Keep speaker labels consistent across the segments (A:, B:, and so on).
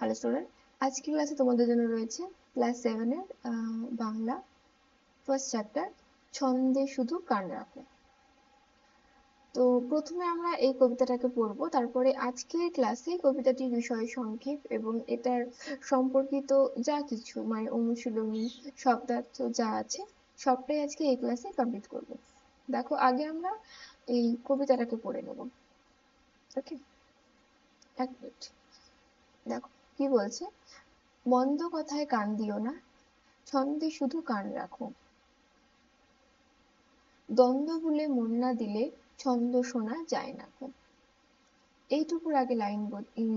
A: Hello student আজকে ক্লাসে তোমাদের জন্য রয়েছে ক্লাস সেভেনের বাংলা ফার্স্ট চ্যাপ্টার ছন্দে শুধু কান রাখো। তো প্রথমে আমরা এই কবিতাটাকে পড়ব, তারপরে আজকের ক্লাসে কবিতাটির বিষয় সংক্ষেপ এবং এটার সম্পর্কিত যা কিছু মানে অনুশীলনী, শব্দার্থ যা আছে, সবটাই আজকে এই ক্লাসে কমপ্লিট করব। দেখো, আগে আমরা এই কবিতাটাকে পড়ে নেব। ওকে এক মিনিট দেখো কি বলছে? মন্দ কথায় কান দিও না, ছন্দে শুধু কান রাখো। দ্বন্দ্ব ভুলে মন না দিলে ছন্দ শোনা যায় না এইটুকুর আগে লাইন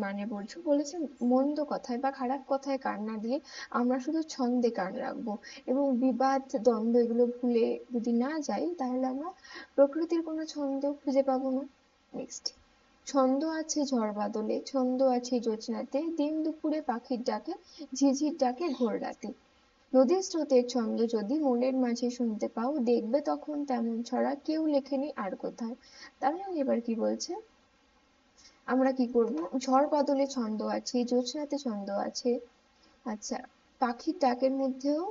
A: মানে বলছো, বলেছে মন্দ কথায় বা খারাপ কথায় কান না দিয়ে আমরা শুধু ছন্দে কান রাখব এবং বিবাদ, দ্বন্দ্ব এগুলো ভুলে যদি না যাই, তাহলে আমরা প্রকৃতির কোনো ছন্দ খুঁজে পাবো না। নেক্সট ছন্দ আছে ঝড় বাদলে, ছন্দ আছে জোছনাতে, দিন দুপুরে পাখির ডাকে, ঝিঝির ডাকে ঘোর রাতে। নদীর স্রোতের ছন্দ যদি মনের মাঝে শুনতে পাও, দেখবে তখন তেমন ছড়া কেউ লেখেনি আর কোথাও। তাহলে এবার কি বলছে? আমরা কি করব? ঝড় বাদলে ছন্দ আছে, জোছনাতে ছন্দ আছে। আচ্ছা পাখির ডাকের মধ্যেও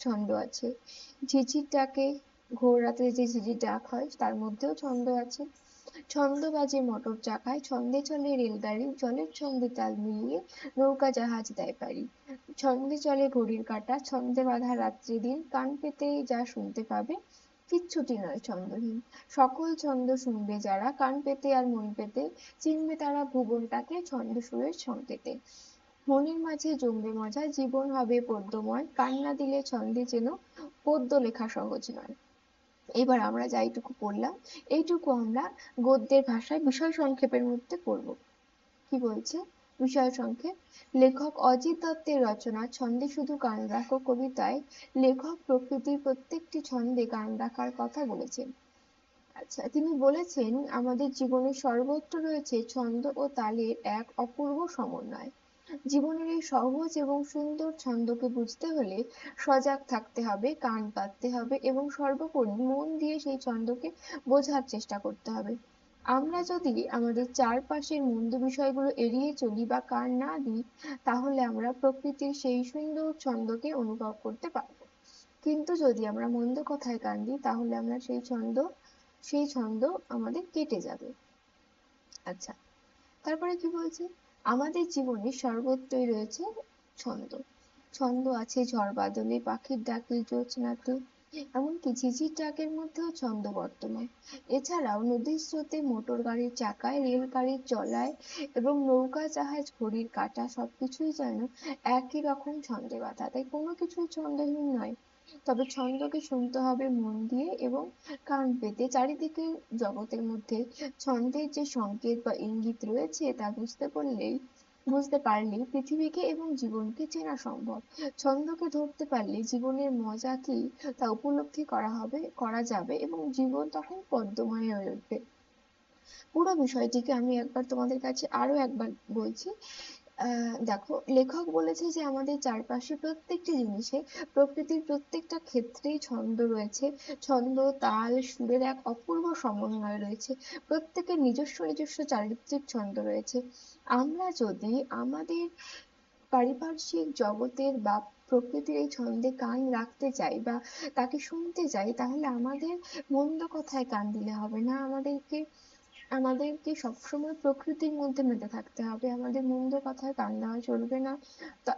A: ছন্দ আছে। ঝিঝির ডাকে ঘোর রাতে যে ঝিঝির ডাক হয়, তার মধ্যেও ছন্দ আছে। ছন্দ বাজে মোটর চাকায় ছন্দে চলে রেলগাড়ি জলের ছন্দে তাল মিলিয়ে নৌকা জাহাজ দেয় পারি ছন্দে চলে ঘড়ির কাঁটা, ছন্দে বাঁধা রাত্রি দিন, কান পেতে যা শুনতে পাবে, কিচ্ছুটি নয় ছন্দহীন। সকল ছন্দ শুনবে যারা, কান পেতে আর মন পেতে, চিনবে তারা ভুবনটাকে ছন্দ সুরের সংকেতে মনের মাঝে জমবে মজা, জীবন হবে পদ্যময় কান্না দিলে ছন্দে যেন পদ্য লেখা সহজ নয়। এবার আমরা যা এইটুকু পড়লাম, এইটুকু আমরা গদ্যের ভাষায় বিষয় সংক্ষেপের মধ্যে পড়ব। কি বলছে? বিষয় সংক্ষেপ, লেখক অজিত দত্তের রচনা ছন্দে শুধু গান রাখো কবিতায়, লেখক প্রকৃতির প্রত্যেকটি ছন্দে গান রাখার কথা বলেছেন। আচ্ছা তিনি বলেছেন, আমাদের জীবনের সর্বত্র রয়েছে ছন্দ ও তালের এক অপূর্ব সমন্বয়। জীবনের এই সহজ এবং সুন্দর ছন্দকে বুঝতে হলে সজাগ থাকতে হবে, কান পাততে হবে এবং সর্বোপরি মন দিয়ে সেই ছন্দকে বোঝার চেষ্টা করতে হবে। আমরা যদি আমাদের চারপাশের মন্দ বিষয়গুলো এড়িয়ে চলি বা কান না দিই, তাহলে আমরা প্রকৃতির সেই সুন্দর ছন্দকে অনুভব করতে পারব। কিন্তু যদি আমরা মন্দ কথায় কান দিই, তাহলে আমরা সেই ছন্দ সেই ছন্দ আমাদের কেটে যাবে। আচ্ছা তারপরে কি বলছে? আমাদের জীবনে সর্বত্রই রয়েছে ছন্দ। ছন্দ আছে ঝড় বাদলে পাখির ডাকে জ্যোৎস্নাতে, এমনকি ঝিঝির ডাকের মধ্যেও ছন্দ বর্তমান। এছাড়াও নদীর স্রোতে মোটর গাড়ির চাকায় রেল গাড়ির চলায় এবং নৌকা, জাহাজ, ঘড়ির কাঁটা সবকিছুই যেন একই রকম ছন্দে বাঁধা। তাই কোনো কিছুই ছন্দহীন নয়। তবে ছন্দকে শুনতে হবে মন দিয়ে এবং কান পেতে চারিদিকে জগতের মধ্যে ছন্দের যে সংকেত বা ইঙ্গিত রয়েছে তা বুঝতে পারলেই বুঝতে পারলেই পৃথিবীকে এবং জীবনকে চেনা সম্ভব। ছন্দকে ধরতে পারলে জীবনের মজা কি তা উপলব্ধি করা হবে, করা যাবে এবং জীবন তখন পদ্মময় হয়ে উঠবে। পুরো বিষয়টিকে আমি একবার তোমাদের কাছে আরও একবার বলছি। দেখো, লেখক বলেছে যে আমাদের চারপাশে প্রত্যেকটি জিনিসে প্রকৃতির প্রত্যেকটা ক্ষেত্রেই ছন্দ রয়েছে। ছন্দ, তাল, সুরের এক অপূর্ব সমন্বয় রয়েছে। প্রত্যেকের নিজস্ব নিজস্ব চারিত্রিক ছন্দ রয়েছে। আমরা যদি আমাদের পারিপার্শ্বিক জগতের বা প্রকৃতির এই ছন্দে কান রাখতে চাই বা তাকে শুনতে চাই, তাহলে আমাদের মন্দ কথায় কান দিলে হবে না আমাদেরকে। আমাদেরকে সবসময় প্রকৃতির মধ্যে মেতে থাকতে হবে। আমাদের মন্দ কথায় কান দেওয়া চলবে না।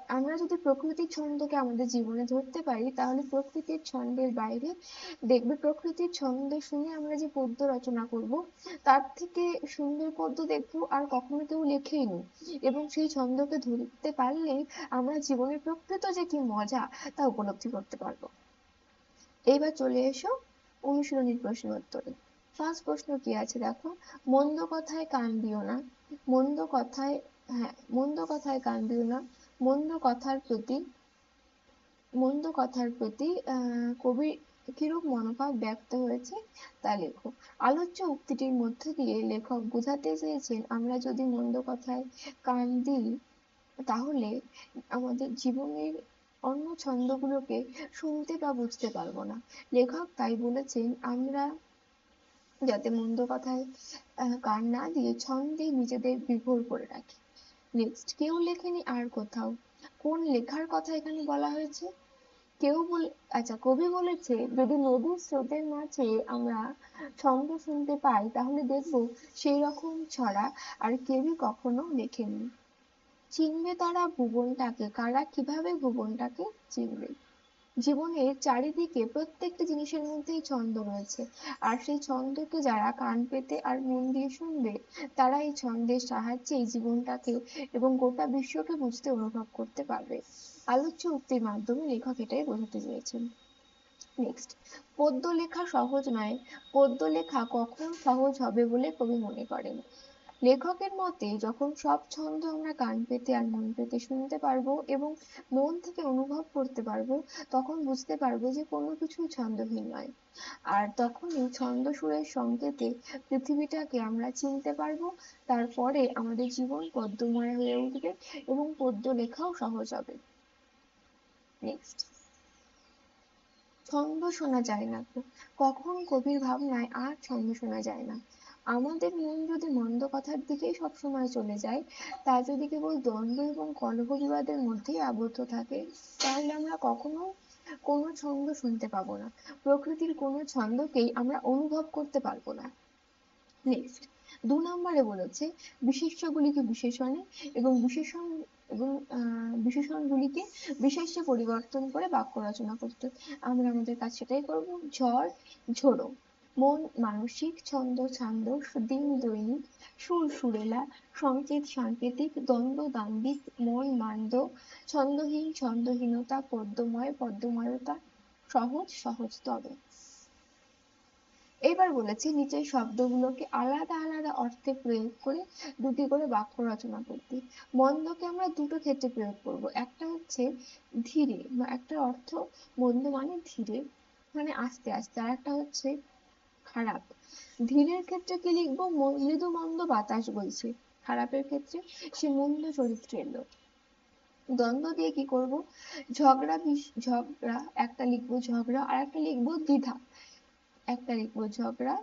A: আমরা যদি প্রকৃতির ছন্দকে আমাদের জীবনে ধরতে পারি, তাহলে প্রকৃতির ছন্দের বাইরে দেখবে, প্রকৃতির ছন্দ শুনে আমরা যে পদ্য রচনা করব, তার থেকে সুন্দর পদ্য দেখব আর কখনো কেউ লেখেইনি। এবং সেই ছন্দকে ধরতে পারলেই আমরা জীবনের প্রকৃত যে কি মজা, তা উপলব্ধি করতে পারব। এইবার চলে এসো অনুশীলনীর প্রশ্ন উত্তরে ফার্স্ট প্রশ্ন কি আছে দেখো? মন্দ কথায় কান দিও না। মন্দ কথায় হ্যাঁ মন্দ কথায় কান দিও না। মন্দ কথার প্রতি, মন্দ কথার প্রতি কবির কিরূপ মনোভাব ব্যক্ত হয়েছে তা লেখো। আলোচ্য উক্তিটির মধ্য দিয়ে লেখক বোঝাতে চেয়েছেন, আমরা যদি মন্দ কথায় কান দিই, তাহলে আমাদের জীবনের অন্য ছন্দগুলোকে শুনতে বা বুঝতে পারব না। লেখক তাই বলেছেন, আমরা যাতে মন্দ কথায় কান না দিয়ে ছন্দে নিজেদের বিভোর করে রাখি। নেক্সট কেউ লেখেনি আর কোথাও। কোন লেখার কথা এখানে বলা হয়েছে? কেউ বলে আচ্ছা কবি বলেছে, যদি নদীর স্রোতের মাঝে আমরা ছন্দ শুনতে পাই, তাহলে দেখব সেই রকম ছড়া আর কেউই কখনো লেখেনি। চিনবে তারা ভুবনটাকে, কারা কীভাবে ভুবনটাকে চিনবে? জীবনের চারিদিকে প্রত্যেকটা জিনিসের মধ্যেই ছন্দ রয়েছে। আর সেই ছন্দকে যারা কান পেতে আর মন দিয়ে শুনবে, তারা এই ছন্দের সাহায্যে জীবনটাকে এবং গোটা বিশ্বকে বুঝতে অনুভব করতে পারবে। আলোচ্য উক্তির মাধ্যমে লেখক এটাই বোঝাতে চেয়েছেন। নেক্সট পদ্য লেখা সহজ নয়। পদ্য লেখা কখন সহজ হবে বলে কবি মনে করেন। লেখকের মতে, যখন সব ছন্দ আমরা কান পেতে আর মন পেতে শুনতে পারব এবং মন থেকে অনুভব করতে পারব, তখন বুঝতে পারব যে কোনো কিছুই ছন্দহীন নয়। আর তখনই ছন্দ সুরের সংকেতে পৃথিবীটাকে আমরা চিনতে পারব, তারপরে আমাদের জীবন পদ্যময় হয়ে উঠবে এবং পদ্য লেখাও সহজ হবে। নেক্সট ছন্দ শোনা যায় না কখন কবির ভাবনায় আর ছন্দ শোনা যায় না। আমাদের মন যদি মন্দ কথার দিকেই সবসময় চলে যায়, তা যদি কেবল দ্বন্দ্ব এবং কলহ বিবাদের মধ্যেই আবদ্ধ থাকে, তাহলে আমরা কখনো কোনো ছন্দ শুনতে পাবো না। প্রকৃতির কোনো ছন্দকেই আমরা অনুভব করতে পারব না। নেক্সট দু নম্বরে বলেছে, বিশেষ্যগুলিকে বিশেষণে এবং বিশেষণ এবং বিশেষণগুলিকে বিশেষ্যে পরিবর্তন করে বাক্য রচনা করতে। আমরা আমাদের কাজ সেটাই করব। ঝড়, ঝোড়ো। মন, মানসিক ছন্দ, ছান্দ, দিন দৈনিক সুর সুরেলা সংকেত, সাংকেতিক, দ্বন্দ্ব, দাম্ভিক, মন, মান্দ, ছন্দহীন, ছন্দহীনতা পদ্যময় পদ্যময়তা সহজ সহজতর এবার বলেছে নিচের শব্দগুলোকে আলাদা আলাদা অর্থে প্রয়োগ করে দুটি করে বাক্য রচনা করতে। মন্দকে আমরা দুটো ক্ষেত্রে প্রয়োগ করব। একটা হচ্ছে ধীরে, একটা অর্থ মন্দ মানে ধীরে মানে আস্তে আস্তে। আর একটা হচ্ছে খারাপ। ধীরের ক্ষেত্রে কি লিখব? মৃদু মন্দ বাতাস বইছে। খারাপের ক্ষেত্রে সে মন্দ চরিত্রে এলো দ্বন্দ্ব দিয়ে কি করব? ঝগড়া ঝগড়া, একটা লিখব ঝগড়া, আর একটা লিখব দ্বিধা। একটা লিখব ঝগড়া,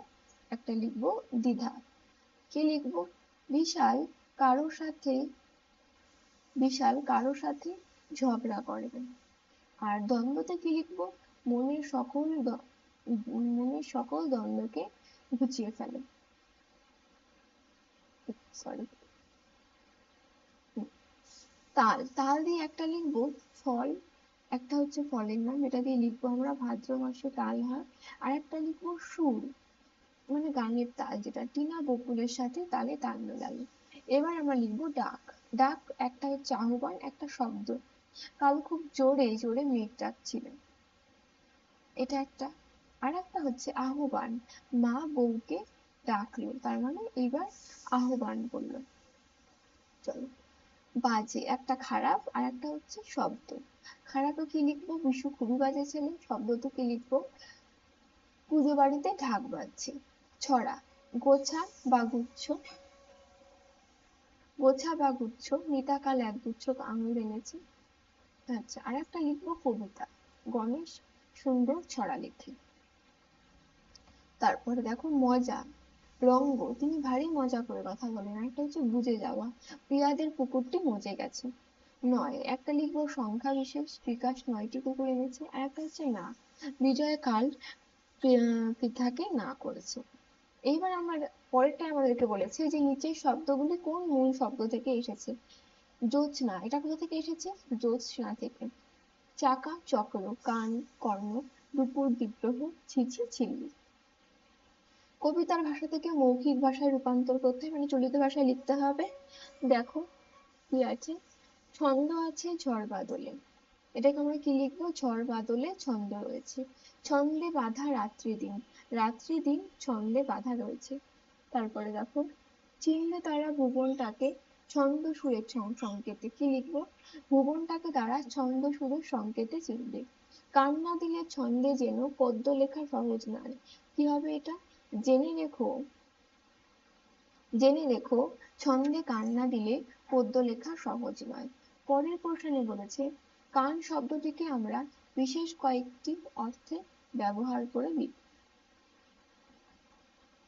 A: একটা লিখব দ্বিধা। কি লিখব? বিশাল কারোর সাথে, বিশাল কারোর সাথে ঝগড়া করবে আর দ্বন্দ্বতে কি লিখব? মনের সকল মনের সকল দ্বন্দ্বকে ঘুচিয়ে ফেলে। সরি তাল তাল দিয়ে একটা লিখব, ফল। একটা হচ্ছে ফলের নাম, এটা দিয়ে লিখব আমরা, ভাদ্র মাসে তাল হয়। আর একটা লিখব সুর মানে গানের তাল, যেটা টিনা বকুলের সাথে তালে তাল মেলালো এবার আমরা লিখব ডাক। ডাক একটা হচ্ছে আহ্বান, একটা শব্দ। কাল খুব জোরে জোরে মেঘ ডাকছিল। এটা একটা। আর একটা হচ্ছে আহ্বান। মা বউকে ডাকলো, তার মানে এইবার আহ্বান করল চলো, বাজে, একটা খারাপ আর একটা হচ্ছে শব্দ। খারাপে কি লিখব? বিশু খুবই বাজে ছেলে শব্দ তো কি লিখব? পুজো বাড়িতে ঢাক বাজছে। ছড়া, গোছা বা গুচ্ছ। গোছা বা গুচ্ছ মিতা কাল এক গুচ্ছ আঙুল এনেছে। আচ্ছা আর একটা লিখব কবিতা। গণেশ সুন্দর ছড়া লেখে। তারপরে দেখো মজা, রঙ্গ, তিনি ভারী মজা করে কথা বলেন। একটা হচ্ছে বুঝে যাওয়া, প্রিয়াদের পুকুরটি মজে গেছে। নয়, একটা লিখব সংখ্যা বিশেষ, বিকাশ নয়টি কুকুর এনেছে, আর একটা হচ্ছে না, বিজয় কাল পৃথাকে না করেছে। এইবার আমার পরেরটা আমাদেরকে বলেছে যে নিচের শব্দগুলি কোন মূল শব্দ থেকে এসেছে? জোৎস্না এটা কোথা থেকে এসেছে? জোৎস্না থেকে। চাকা, চক্র, কান, কর্ণ, দুপুর, বিদ্রোহ, ছিছি, ছিল্লি। কবিতার ভাষা থেকে মৌখিক ভাষায় রূপান্তর করতে মানে চলিত ভাষায় লিখতে হবে। দেখো, কি আছে? ছন্দ আছে ঝড় বাদলে। এটাকে আমরা কি লিখব? ঝড় বাদলে ছন্দ রয়েছে। ছন্দে বাঁধা রাত্রি দিন। রাত্রি দিন ছন্দে বাঁধা রয়েছে। তারপরে দেখো চিনলে তারা ভুবনটাকে ছন্দ সুরের সংকেতে কি লিখব? ভুবনটাকে তারা ছন্দ সুরের সংকেতে চিনবে কান্না দিলে ছন্দে যেন পদ্য লেখা সহজ নয়। কি হবে এটা? জেনে রেখো। জেনে রেখো, ছন্দে কান্না দিলে পদ্য লেখা সহজ নয়। পরের প্রশ্নে বলেছে, কান শব্দটিকে আমরা বিশেষ কয়েকটি অর্থে ব্যবহার করে লিখব।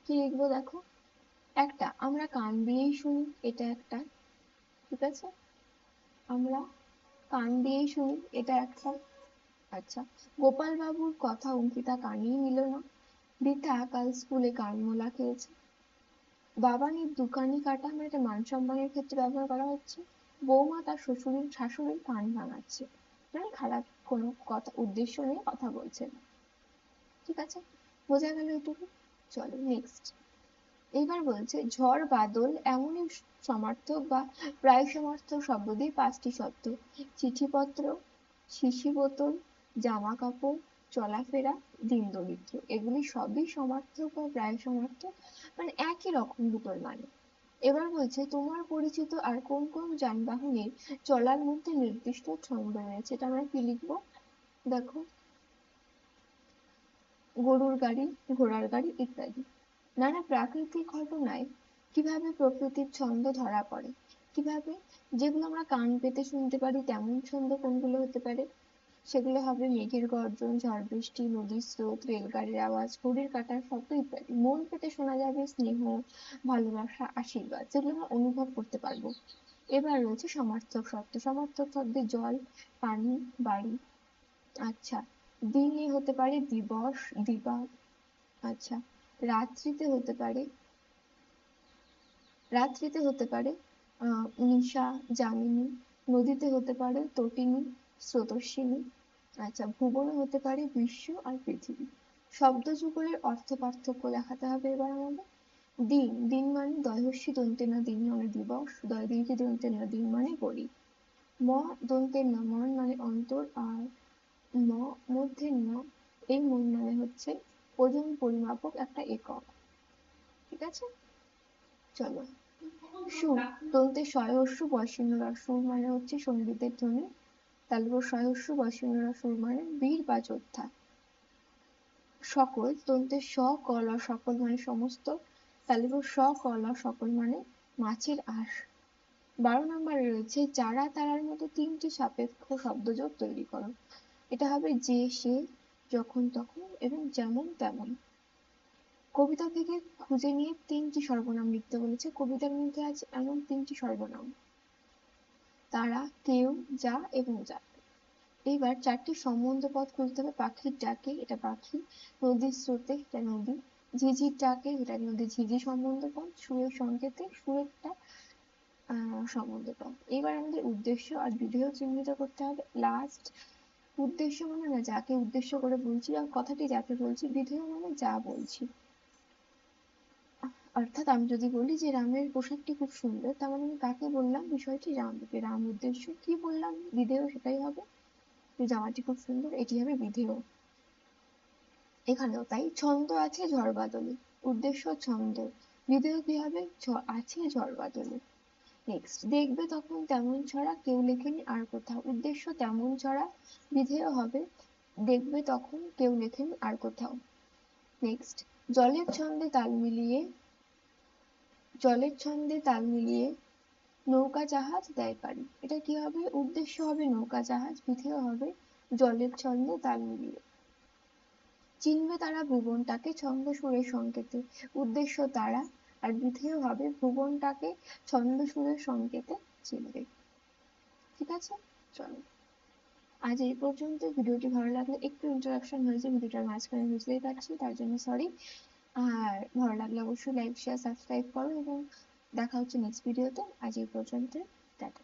A: কি লিখব দেখো? একটা, আমরা কান দিয়েই শুনি, এটা একটা, ঠিক আছে? আমরা কান দিয়েই শুনি, এটা একটা আচ্ছা। গোপাল বাবুর কথা অঙ্কিতা কানেই নিল না। রীতা কাল স্কুলে কানমোলা খেয়েছে। বাবানির দোকানি কাটা এটা মান সম্মানের ক্ষেত্রে ব্যবহার করা হচ্ছে। বৌমা তার শ্বশুরের, শাশুড়ির কান ভাঙাচ্ছে। মানে খারাপ কোনো কথা, উদ্দেশ্য নিয়ে কথা বলছে না। ঠিক আছে? বোঝা গেল এটুকু? চলো নেক্সট এইবার বলছে, ঝড়, বাদল এমনই সমার্থক বা প্রায় সমার্থক শব্দ দিয়ে পাঁচটি শব্দ। চিঠিপত্র শিশি বোতল জামা কাপড় চলাফেরা, দিন দরিদ্র, এগুলি সবই সমার্থক বা প্রায় সমার্থক মানে একই রকম দুটোর মানে। এবার বলছে, তোমার পরিচিত আর কোন কোন যানবাহনের চলার মধ্যে নির্দিষ্ট ছন্দ রয়েছে? এটা আমরা কি লিখব? দেখো, গরুর গাড়ি, ঘোড়ার গাড়ি ইত্যাদি। নানা প্রাকৃতিক ঘটনায় কীভাবে প্রকৃতির ছন্দ ধরা পড়ে? কীভাবে? যেগুলো আমরা কান পেতে শুনতে পারি, তেমন ছন্দ কোনগুলো হতে পারে? সেগুলো হবে মেঘের গর্জন, ঝড় বৃষ্টি, নদীর স্রোত, রেলগাড়ির আওয়াজ, ঘড়ির কাঁটার শব্দ ইত্যাদি। মন পেতে শোনা যাবে স্নেহ, ভালোবাসা, আশীর্বাদ, যেগুলো আমরা অনুভব করতে পারব। এবার রয়েছে সমার্থক শব্দ। সমার্থক শব্দে জল, পানি, বাড়ি। আচ্ছা দিনে হতে পারে দিবস, দিবা। আচ্ছা রাত্রিতে হতে পারে, রাত্রিতে হতে পারে, আহ, নিশা, যামিনী। নদীতে হতে পারে, তটিনী। স্রোতস্বিনী। আচ্ছা ভুবনে হতে পারে বিশ্ব আর পৃথিবী। শব্দ যুগলের অর্থ পার্থক্য দেখাতে হবে এবার আমাদের। দিন দিন মানে দয়হস্যি দন্তে না, দিন মানে দিবস। দিন মানে গরিব ম দন্তে না, মন মানে অন্তর আর ম, মধ্যে ন, এই মন মানে হচ্ছে ওজন পরিমাপক একটা একক। ঠিক আছে? চলো। সুর দন্তে সহস্য বসিন্নরা সুর মানে হচ্ছে সঙ্গীতের ধ্বনি। তালবর সহস্য বসিন্নরা সুর মানে বীর বা যোদ্ধা। সকল দন্তে স কলা সকল মানে সমস্ত তালবর স কলা সকল মানে মাছের আঁশ। বারো নম্বরে রয়েছে, যারা তারার মতো তিনটি সাপেক্ষ শব্দযোগ তৈরি করো। এটা হবে যে, সে, যখন, তখন এবং যেমন, তেমন। কবিতা থেকে খুঁজে নিয়ে তিনটি সর্বনাম লিখতে বলেছে। কবিতার মধ্যে আছে এমন তিনটি সর্বনাম। তারা, কেউ, যা এবং যা এইবার চারটি সম্বন্ধ পদ খুঁজতে হবে। পাখির ডাকে এটা পাখি, নদীর স্রোতে এটা নদী, ঝিঝির ডাকে এটা নদী। ঝিঝি সম্বন্ধ পদ সুরের সংকেতে সুরেরটা সম্বন্ধ পদ এবার আমাদের উদ্দেশ্য আর বিধেয় চিহ্নিত করতে হবে। লাস্ট উদ্দেশ্য মানে না, যাকে উদ্দেশ্য করে বলছি, আর কথাটি যাকে বলছি, বিধেয় মানে যা বলছি। অর্থাৎ আমি যদি বলি যে রামের পোশাকটি খুব সুন্দর, তার মানে আমি কাকে বললাম? বিষয়টি রামকে রাম উদ্দেশ্য কি বললাম? বিধেয় সেটাই হবে। জামাটি খুব সুন্দর, এটি হবে বিধেয়। এখানেও তাই, ছন্দ আছে ঝড় বাদলে। উদ্দেশ্য ছন্দ। বিধেয় কি হবে? আছে ঝড় বাদলে। নেক্সট দেখবে তখন তেমন ছড়া কেউ লেখেনি আর কোথাও। উদ্দেশ্য তেমন ছড়া, বিধেয় হবে। দেখবে তখন কেউ লেখেনি আর কোথাও। নেক্সট জলের ছন্দে তাল মিলিয়ে জলের ছন্দে তাল মিলিয়ে নৌকা জাহাজ দেয় পারি। এটা কি হবে? উদ্দেশ্য হবে নৌকা জাহাজ, বিধেয় হবে জলের ছন্দে তাল মিলিয়ে। চিনবে তারা ভুবনটাকে ছন্দ সুরের সংকেতে। উদ্দেশ্য তারা, আর বিধেয় হবে ভুবনটাকে ছন্দ সুরের সংকেতে চিনবে। ঠিক আছে? চলো। আজ এই পর্যন্ত। ভিডিওটি ভালো লাগলে একটু ইন্টারাকশন হয়েছে, ভিডিওটার মাঝখানে বুঝতেই পারছি, তার জন্য সরি আর ভালো লাগলে অবশ্যই লাইক শেয়ার সাবস্ক্রাইব করো এবং দেখা হচ্ছে নেক্সট ভিডিওতে আজ এই পর্যন্ত টাটা।